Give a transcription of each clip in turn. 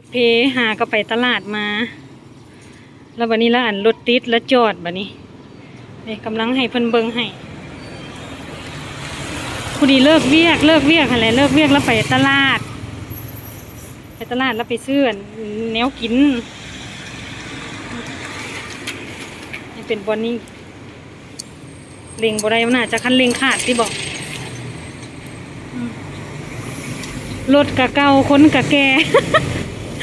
รถเพหาก็ไปตลาดมา แล้ววันนี้ละอันรถติดแล้วจอดบัดนี้นี่กำลังให้เพิ่นเบิงให้พอดีเลิกเวียกเลิกเวียกอะไรเลิกเวียกแล้วไปตลาด ไปตลาดแล้วไปซื้อนแนวกินนี่เป็นบอนนี้เล็งบ่ได้มันอาจะคันเล็งขาดที่บอกรถกะเก่าคนกะแก่ แ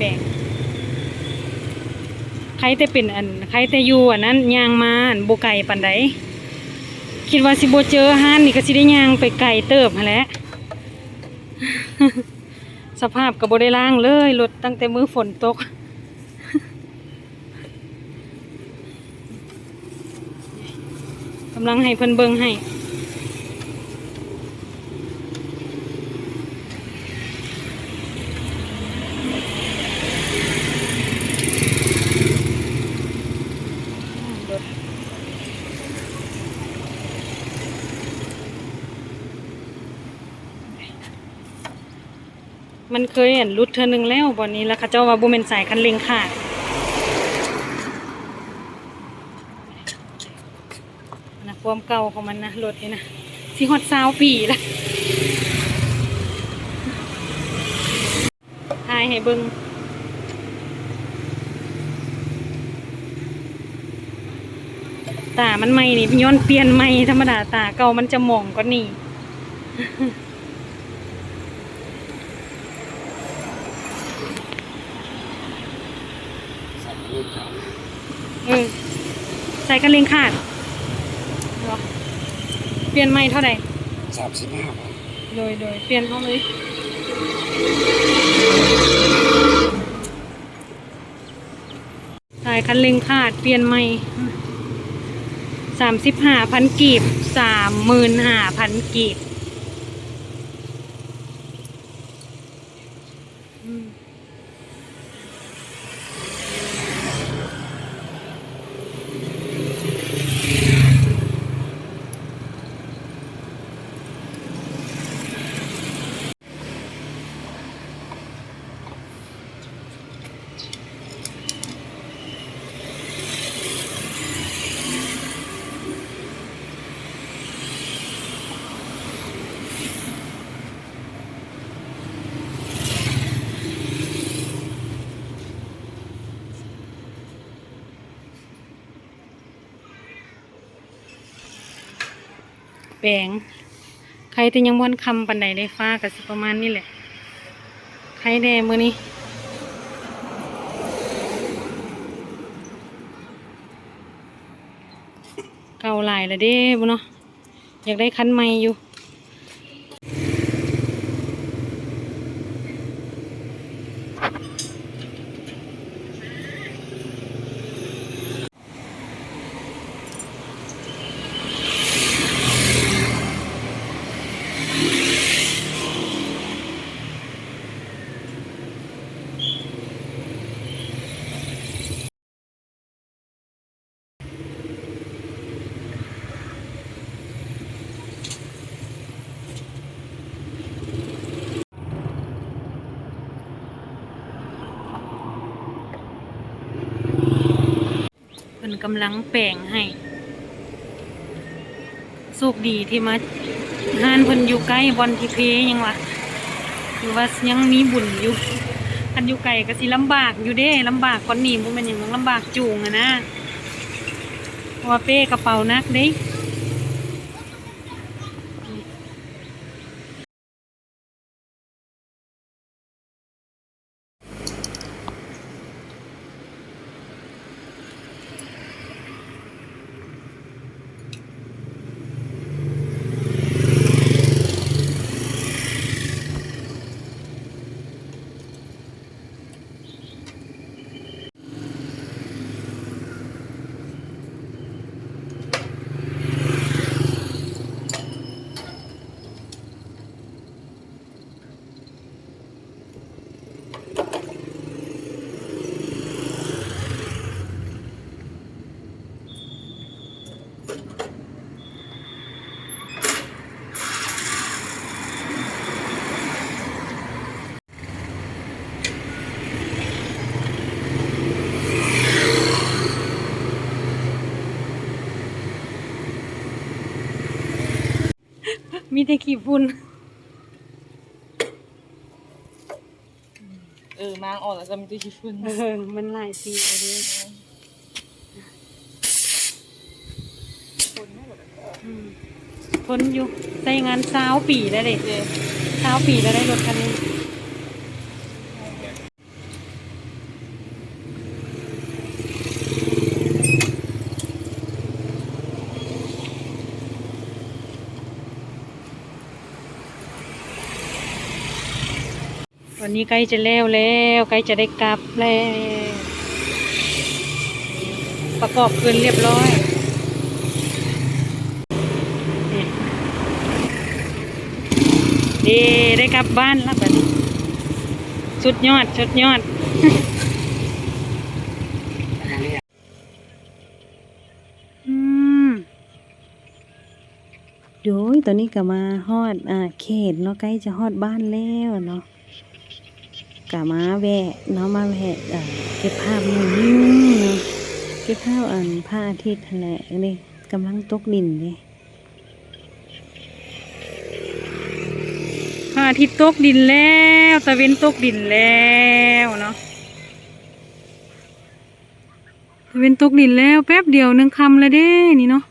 ปลงใครแต่เป็นอันใครแต่อยู่อันนั้นยางมาอันโบไก่ปันใดคิดว่าสิโบเจอห้านนี่ก็สิได้ยางไปไก่เติบหั้นแหละสภาพก็บ่ได้ล่างเลยรถตั้งแต่มือฝนตกำลังให้เพิ่นเบิงให้มันเคยเห็นรุดเธอหนึ่งแล้วบอนนี้แล้วเขาเจ้าว่าบุเมนสายคันเร่งขาดนะ ความเก่าของมันนะรถนี่นะที่ฮอดซาวปีละทายให้เบิงตามันไม่นี่ย้อนเปลี่ยนไม่ธรรมดาตาเก่ามันจะมองก็นี่เออใส่กันเลงขาด เปลี่ยนไม่เท่าไหร่สามสิบห้าบาทโดยโดยเปลี่ยนเขาเลยใส่คันเล็งขาดเปลี่ยนไม่สามสิบห้าพันกีบสามหมื่นห้าพันกีบ แปลง ใครแต่ยังม้วนคำปันใดได้ฟ้ากับสิประมาณนี้แหละ ใครแน่มือนี้เก่าหลายแล้วเด้บุเนาะอยากได้คันใหม่อยู่ กำลังแปลงให้สุขดีที่มาห้านเพิ่นอยู่ใกล้บอนที่เพยังวะหรือว่ายังมีบุญอยู่อันอยู่ไกลก็สิลำบากอยู่เด้ลำบากก้อนหนีบมันยังลำบากจูงอะนะเพราะว่าเป้กระเป๋านักเด้ มีแต่ขี้ฝุ่นเออมางออกแล้วก็มีตัวชิฟุนเออมันหลายปีแล้วเด้อืมทนอยู่ใช้งานสาวปีแล้วเด็เด้สาวปีแล้วได้รถคันนี้ วันนี้ใกล้จะแล้วแล้วใกล้จะได้กลับแล้วประกอบคืนเรียบร้อยดีได้กลับบ้านแล้วบนี้สุดยอดสุดยอดอืมโดยตอนนี้ก็มาฮอดอ่าเขตเนาะใกล้จะฮอดบ้านแล้วเนาะ ก็มาแวะเนาะมาแวะอ่าเก็บภาพนิ่งเนาะเก็บภาพอันพระอาทิตย์นั่นแหละนี่กำลังตกดินเลยพระอาทิตย์ตกดินแล้วตะเวนตกดินแล้วเนาะตะเวนตกดินแล้วแป๊บเดียวหนึ่งคำแล้วเด้นี่เนาะ